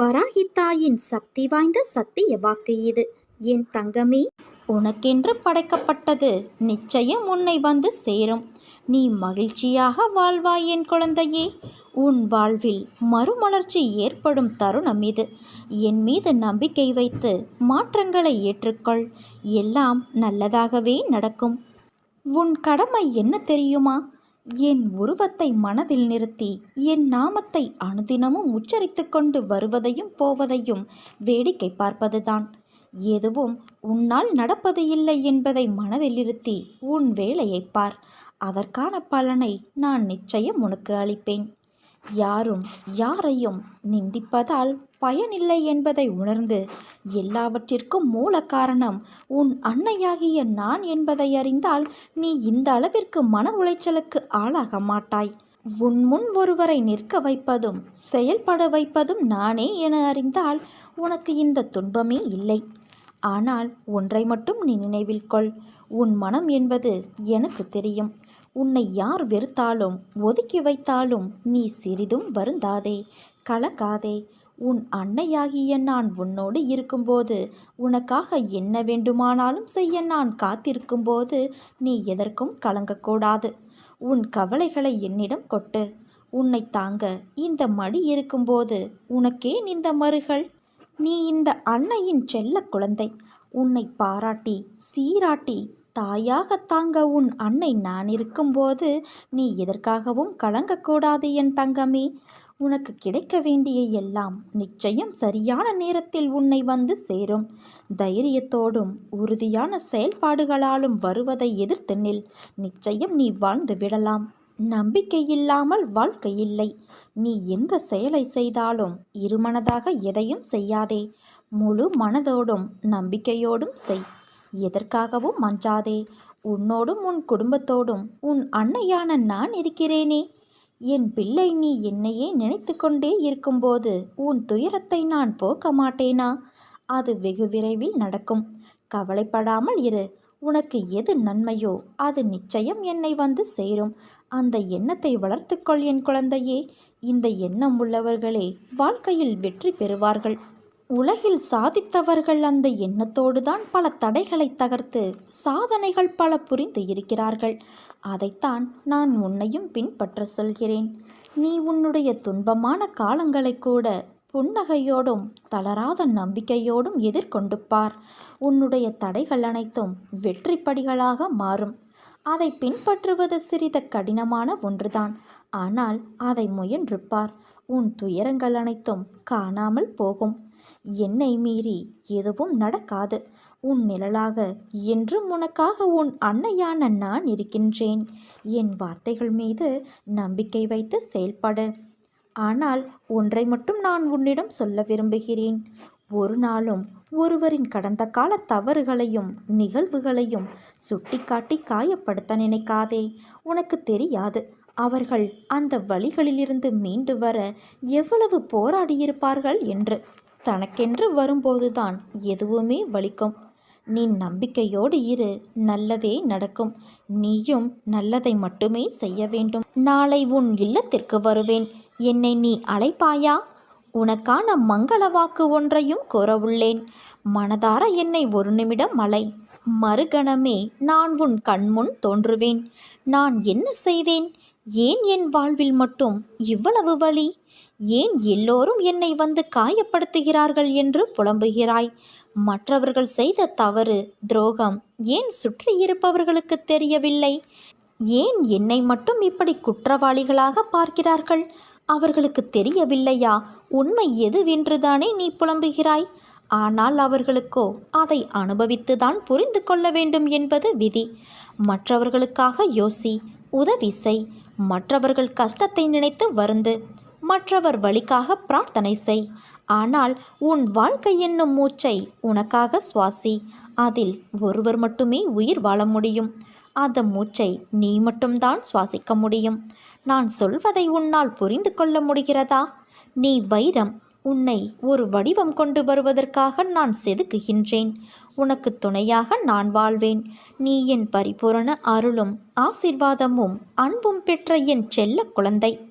வராகித்தாயின் சக்தி வாய்ந்த சத்திய வாக்கு இது. என் தங்கமே உனக்கென்று படைக்கப்பட்டது நிச்சயம் உன்னை வந்து சேரும். நீ மகிழ்ச்சியாக வாழ்வாய் என் குழந்தையே. உன் வாழ்வில் மறுமலர்ச்சி ஏற்படும் தருணம் இது. என் மீது நம்பிக்கை வைத்து மாற்றங்களை ஏற்றுக்கொள். எல்லாம் நல்லதாகவே நடக்கும். உன் கடமை என்ன தெரியுமா? என் உருவத்தை மனதில் நிறுத்தி என் நாமத்தை அனுதினமும் உச்சரித்து கொண்டு வருவதையும் போவதையும் வேடிக்கை பார்ப்பதுதான். எதுவும் உன்னால் நடப்பது இல்லை என்பதை மனதில் இருத்தி உன் வேலையை பார். அதற்கான பலனை நான் நிச்சயம் உனக்கு அளிப்பேன். யாரும் யாரையும் நிந்திப்பதால் பயனில்லை என்பதை உணர்ந்து எல்லாவற்றிற்கும் மூல காரணம் உன் அன்னையாகிய நான் என்பதை அறிந்தால் நீ இந்த அளவிற்கு மன உளைச்சலுக்கு ஆளாக மாட்டாய். உன் முன் ஒருவரை நிற்க வைப்பதும் செயல்பட வைப்பதும் நானே என அறிந்தால் உனக்கு இந்த துன்பமே இல்லை. ஆனால் ஒன்றை மட்டும் நீ நினைவில் கொள். உன் மனம் என்பது எனக்கு தெரியும். உன்னை யார் வெறுத்தாலும் ஒதுக்கி வைத்தாலும் நீ சிறிதும் வருந்தாதே கலங்காதே. உன் அன்னையாகிய நான் உன்னோடு இருக்கும்போது உனக்காக என்ன வேண்டுமானாலும் செய்ய நான் காத்திருக்கும்போது நீ எதற்கும் கலங்கக்கூடாது. உன் கவலைகளை என்னிடம் கொட்டு. உன்னை தாங்க இந்த மடி இருக்கும்போது உனக்கேன் இந்த மறுகள்? நீ இந்த அன்னையின் செல்ல குழந்தை. உன்னை பாராட்டி சீராட்டி தாயாக தாங்க உன் அன்னை நான் இருக்கும்போது நீ எதற்காகவும் கலங்கக்கூடாது என் தங்கமே. உனக்கு கிடைக்க வேண்டிய எல்லாம் நிச்சயம் சரியான நேரத்தில் உன்னை வந்து சேரும். தைரியத்தோடும் உறுதியான செயல்பாடுகளாலும் வருவதை எதிர்த்து நில். நிச்சயம் நீ வாழ்ந்து விடலாம். நம்பிக்கை இல்லாமல் வாழ்க்கை இல்லை. நீ எந்த செயலை செய்தாலும் இருமனதாக எதையும் செய்யாதே. முழு மனதோடும் நம்பிக்கையோடும் செய். எதற்காகவும் மஞ்சாதே உன்னோடும் உன் குடும்பத்தோடும் உன் அன்னையான நான் இருக்கிறேனே. என் பிள்ளை நீ என்னையே நினைத்து கொண்டே இருக்கும்போது உன் துயரத்தை நான் போக்க மாட்டேனா? அது வெகு விரைவில் நடக்கும். கவலைப்படாமல் இரு. உனக்கு எது நன்மையோ அது நிச்சயம் என்னை வந்து சேரும். அந்த எண்ணத்தை வளர்த்துக்கொள் என் குழந்தையே. இந்த எண்ணம் உள்ளவர்களே வாழ்க்கையில் வெற்றி பெறுவார்கள். உலகில் சாதித்தவர்கள் அந்த எண்ணத்தோடு தான் பல தடைகளை தகர்த்து சாதனைகள் பல புரிந்து இருக்கிறார்கள். அதைத்தான் நான் உன்னையும் பின்பற்ற சொல்கிறேன். நீ உன்னுடைய துன்பமான காலங்களை கூட புன்னகையோடும் தளராத நம்பிக்கையோடும் எதிர்கொண்டு பார். உன்னுடைய தடைகள் அனைத்தும் வெற்றி படிகளாக மாறும். அதை பின்பற்றுவது சிறித கடினமான ஒன்றுதான். ஆனால் அதை முயன்று பார். உன் துயரங்கள் அனைத்தும் காணாமல் போகும். என்னை மீறி எதுவும் நடக்காது. உன் நிழலாக என்றும் உனக்காக உன் அன்னையான நான் இருக்கின்றேன். என் வார்த்தைகள் மீது நம்பிக்கை வைத்து செயல்படு. ஆனால் ஒன்றை மட்டும் நான் உன்னிடம் சொல்ல விரும்புகிறேன். ஒரு நாளும் ஒருவரின் கடந்த கால தவறுகளையும் நிகழ்வுகளையும் சுட்டிக்காட்டி காயப்படுத்த நினைக்காதே. உனக்கு தெரியாது அவர்கள் அந்த வழிகளிலிருந்து மீண்டு வர எவ்வளவு போராடியிருப்பார்கள் என்று. தனக்கென்று வரும்போதுதான் எதுவுமே வலிக்கும். நீ நம்பிக்கையோடு இரு நல்லதே நடக்கும். நீயும் நல்லதை மட்டுமே செய்ய வேண்டும். நாளை உன் இல்லத்திற்கு வருவேன். என்னை நீ அழைப்பாயா? உனக்கான மங்கள வாக்கு ஒன்றையும் கூறவுள்ளேன் மனதார என்னை ஒரு நிமிடம் அலை. மறுகணமே நான் உன் கண்முன் தோன்றுவேன். நான் என்ன செய்தேன்? ஏன் என் வாழ்வில் மட்டும் இவ்வளவு வழி ஏன் எல்லோரும் என்னை வந்து காயப்படுத்துகிறார்கள் என்று புலம்புகிறாய்? மற்றவர்கள் செய்த தவறு துரோகம் ஏன் சுற்றி இருப்பவர்களுக்கு தெரியவில்லை? ஏன் என்னை மட்டும் இப்படி குற்றவாளிகளாக பார்க்கிறார்கள்? அவர்களுக்கு தெரியவில்லையா? உண்மை எதுவென்றுதானே நீ புலம்புகிறாய்? ஆனால் அவர்களுக்கோ அதை அனுபவித்துதான் புரிந்து கொள்ள வேண்டும் என்பது விதி. மற்றவர்களுக்காக யோசி உதவி செய். மற்றவர்கள் கஷ்டத்தை நினைத்து வருந்து மற்றவர் வழிக்காக பிரார்த்தனை செய். ஆனால் உன் வாழ்க்கை என்னும் மூச்சை உனக்காக சுவாசி. அதில் ஒருவர் மட்டுமே உயிர் வாழ முடியும். அந்த மூச்சை நீ மட்டும்தான் சுவாசிக்க முடியும். நான் சொல்வதை உன்னால் புரிந்து கொள்ள முடிகிறதா? நீ வைரம் உன்னை ஒரு வடிவம் கொண்டு வருவதற்காக நான் செதுக்குகின்றேன். உனக்கு துணையாக நான் வாழ்வேன். நீ என் பரிபூரண அருளும் ஆசிர்வாதமும் அன்பும் பெற்ற என் செல்ல குழந்தை.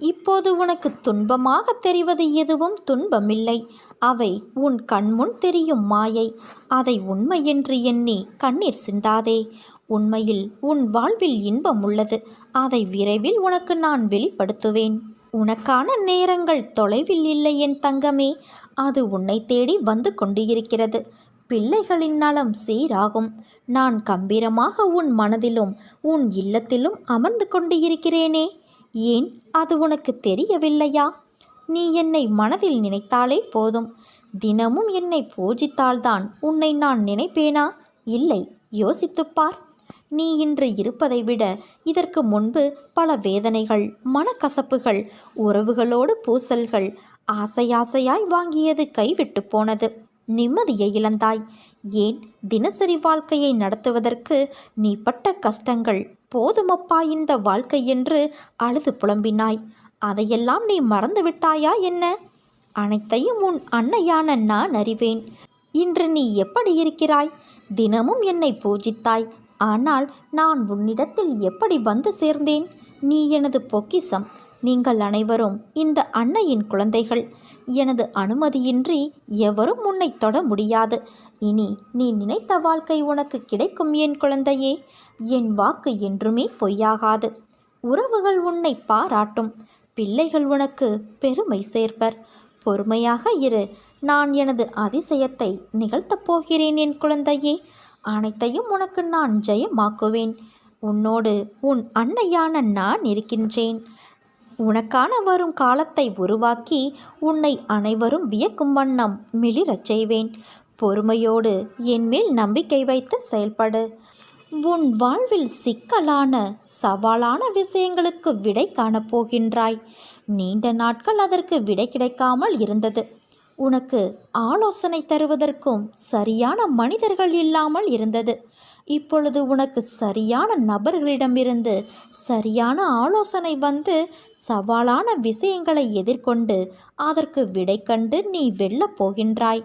இப்போது உனக்கு துன்பமாக தெரிவது எதுவும் துன்பமில்லை. அவை உன் கண்முன் தெரியும் மாயை. அதை உண்மை என்று எண்ணி கண்ணீர் சிந்தாதே. உண்மையில் உன் வாழ்வில் இன்பம் உள்ளது. அதை விரைவில் உனக்கு நான் வெளிப்படுத்துவேன். உனக்கான நேரங்கள் தொலைவில் இல்லை என் தங்கமே. அது உன்னை தேடி வந்து கொண்டு இருக்கிறது பிள்ளைகளின் நலம் சீராகும். நான் கம்பீரமாக உன் மனதிலும் உன் இல்லத்திலும் அமர்ந்து கொண்டு இருக்கிறேனே ஏன் அது உனக்கு தெரியவில்லையா? நீ என்னை மனதில் நினைத்தாலே போதும். தினமும் என்னை பூஜித்தால்தான் உன்னை நான் நினைப்பேனா? இல்லை யோசித்துப் பார் நீ இன்று இருப்பதை விட இதற்கு முன்பு பல வேதனைகள் மனக்கசப்புகள் உறவுகளோடு பூசல்கள் ஆசையாசையாய் வாங்கியது கைவிட்டு போனது. நிம்மதியை இழந்தாய். ஏன் தினசரி வாழ்க்கையை நடத்துவதற்கு நீ பட்ட கஷ்டங்கள் போதுமப்பா இந்த வாழ்க்கை என்று அழுது புலம்பினாய். அதையெல்லாம் நீ மறந்துவிட்டாயா என்ன? அனைத்தையும் உன் அன்னையான நான் அறிவேன். இன்று நீ எப்படி இருக்கிறாய்? தினமும் என்னை பூஜித்தாய். ஆனால் நான் உன்னிடத்தில் எப்படி வந்து சேர்ந்தேன்? நீ எனது பொக்கிசம் நீங்கள் அனைவரும் இந்த அன்னையின் குழந்தைகள். எனது அனுமதியின்றி எவரும் உன்னை தொட முடியாது. இனி நீ நினைத்த வாழ்க்கை உனக்கு கிடைக்கும் என் குழந்தையே. என் வாக்கு என்றுமே பொய்யாகாது. உறவுகள் உன்னை பாராட்டும். பிள்ளைகள் உனக்கு பெருமை சேர்ப்பர். பொறுமையாக இரு. நான் எனது அதிசயத்தை நிகழ்த்தப் போகிறேன் என் குழந்தையே. அனைத்தையும் உனக்கு நான் ஜெயமாக்குவேன். உன்னோடு உன் அன்னையான நான் இருக்கின்றேன். உனக்கான வரும் காலத்தை உருவாக்கி உன்னை அனைவரும் வியக்கும் வண்ணம் மிளிரச் செய்வேன். பொறுமையோடு என்மேல் நம்பிக்கை வைத்து செயல்படு. உன் வாழ்வில் சிக்கலான சவாலான விஷயங்களுக்கு விடை காணப்போகின்றாய். நீண்ட நாட்கள் அதற்கு விடை கிடைக்காமல் இருந்தது. உனக்கு ஆலோசனை தருவதற்கும் சரியான மனிதர்கள் இல்லாமல் இருந்தது. இப்பொழுது உனக்கு சரியான நபர்களிடமிருந்து சரியான ஆலோசனை வந்து சவாலான விஷயங்களை எதிர்கொண்டு அதற்கு விடை கண்டு நீ வெல்லப் போகின்றாய்.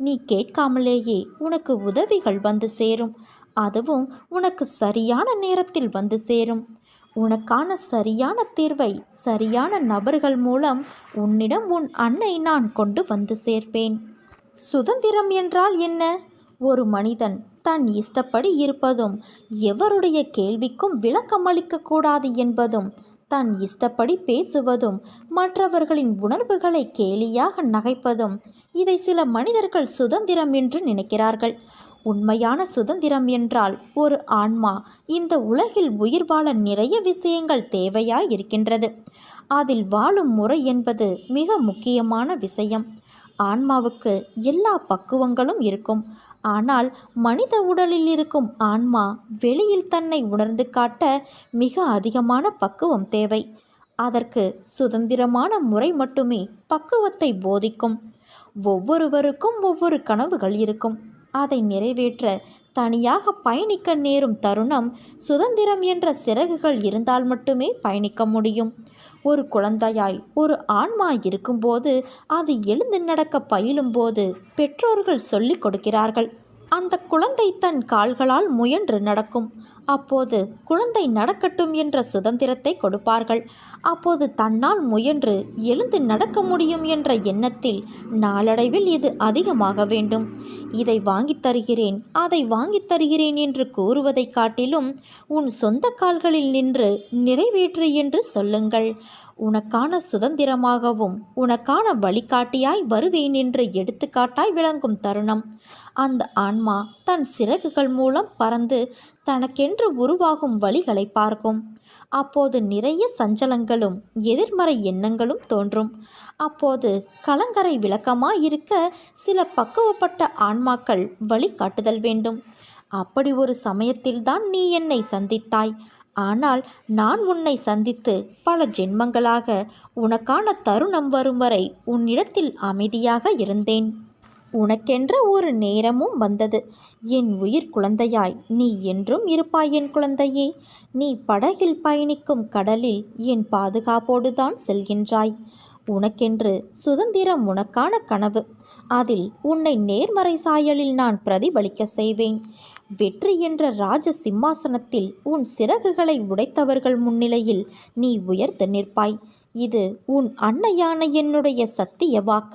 நீ கேட்காமலேயே உனக்கு உதவிகள் வந்து சேரும். அதுவும் உனக்கு சரியான நேரத்தில் வந்து சேரும். உனக்கான சரியான தீர்வை சரியான நபர்கள் மூலம் உன்னிடம் உன் அன்னை நான் கொண்டு வந்து சேர்ப்பேன். சுதந்திரம் என்றால் என்ன? ஒரு மனிதன் தன் இஷ்டப்படி இருப்பதும் எவருடைய கேள்விக்கும் விளக்கமளிக்கக்கூடாது என்பதும் தன் இஷ்டப்படி பேசுவதும் மற்றவர்களின் உணர்வுகளை கேலியாக நகைப்பதும் இதை சில மனிதர்கள் சுதந்திரம் என்று நினைக்கிறார்கள். உண்மையான சுதந்திரம் என்றால் ஒரு ஆன்மா இந்த உலகில் உயிர் வாழ நிறைய விஷயங்கள் தேவையாய் இருக்கின்றது. அதில் வாழும் முறை என்பது மிக முக்கியமான விஷயம். ஆன்மாவுக்கு எல்லா பக்குவங்களும் இருக்கும். ஆனால் மனித உடலில் இருக்கும் ஆன்மா வெளியில் தன்னை உணர்ந்து காட்ட மிக அதிகமான பக்குவம் தேவை. அதற்கு சுதந்திரமான முறை மட்டுமே பக்குவத்தை போதிக்கும். ஒவ்வொருவருக்கும் ஒவ்வொரு கனவுகள் இருக்கும். அதை நிறைவேற்ற தனியாக பயணிக்க நேரும் தருணம் சுதந்திரம் என்ற சிறகுகள் இருந்தால் மட்டுமே பயணிக்க முடியும். ஒரு குழந்தையாய் ஒரு ஆன்மா இருக்கும்போது அது எழுந்து நடக்க பயிலும்போது பெற்றோர்கள் சொல்லிக் கொடுக்கிறார்கள். அந்த குழந்தை தன் கால்களால் முயன்று நடக்கும். அப்போது குழந்தை நடக்கட்டும் என்ற சுதந்திரத்தை கொடுப்பார்கள். அப்போது தன்னால் முயன்று எழுந்து நடக்க முடியும் என்ற எண்ணத்தில் நாளடைவில் இது அதிகமாக வேண்டும். இதை வாங்கித் தருகிறேன் அதை வாங்கித் தருகிறேன் என்று கூறுவதைக் காட்டிலும் உன் சொந்த கால்களில் நின்று நிறைவேற்று என்று சொல்லுங்கள். உனக்கான சுதந்திரமாகவும் உனக்கான வழிகாட்டியாய் வருவேன் என்று எடுத்துக்காட்டாய் விளங்கும் தருணம். அந்த ஆன்மா தன் சிறகுகள் மூலம் பறந்து தனக்கென்று உருவாகும் வழிகளை பார்க்கும். அப்போது நிறைய சஞ்சலங்களும் எதிர்மறை எண்ணங்களும் தோன்றும். அப்போது கலங்கரை விளக்கமாயிருக்க சில பக்குவப்பட்ட ஆன்மாக்கள் வழிகாட்டுதல் வேண்டும். அப்படி ஒரு சமயத்தில்தான் நீ என்னை சந்தித்தாய். ஆனால் நான் உன்னை சந்தித்து பல ஜென்மங்களாக உனக்கான தருணம் வரும் வரை உன்னிடத்தில் அமைதியாக இருந்தேன். உனக்கென்ற ஒரு நேரமும் வந்தது. என் உயிர் குழந்தையாய் நீ என்றும் இருப்பாய் என் குழந்தையே. நீ படகில் பயணிக்கும் கடலில் என் பாதுகாப்போடுதான் செல்கின்றாய். உனக்கென்று சுதந்திரம் உனக்கான கனவு. அதில் உன்னை நேர்மறை சாயலில் நான் பிரதிபலிக்க செய்வேன். வெற்றி என்ற ராஜ சிம்மாசனத்தில் உன் சிறகுகளை உடைத்தவர்கள் முன்னிலையில் நீ உயர்ந்து நிற்பாய். இது உன் அன்னையான என்னுடைய சத்திய வாக்கு.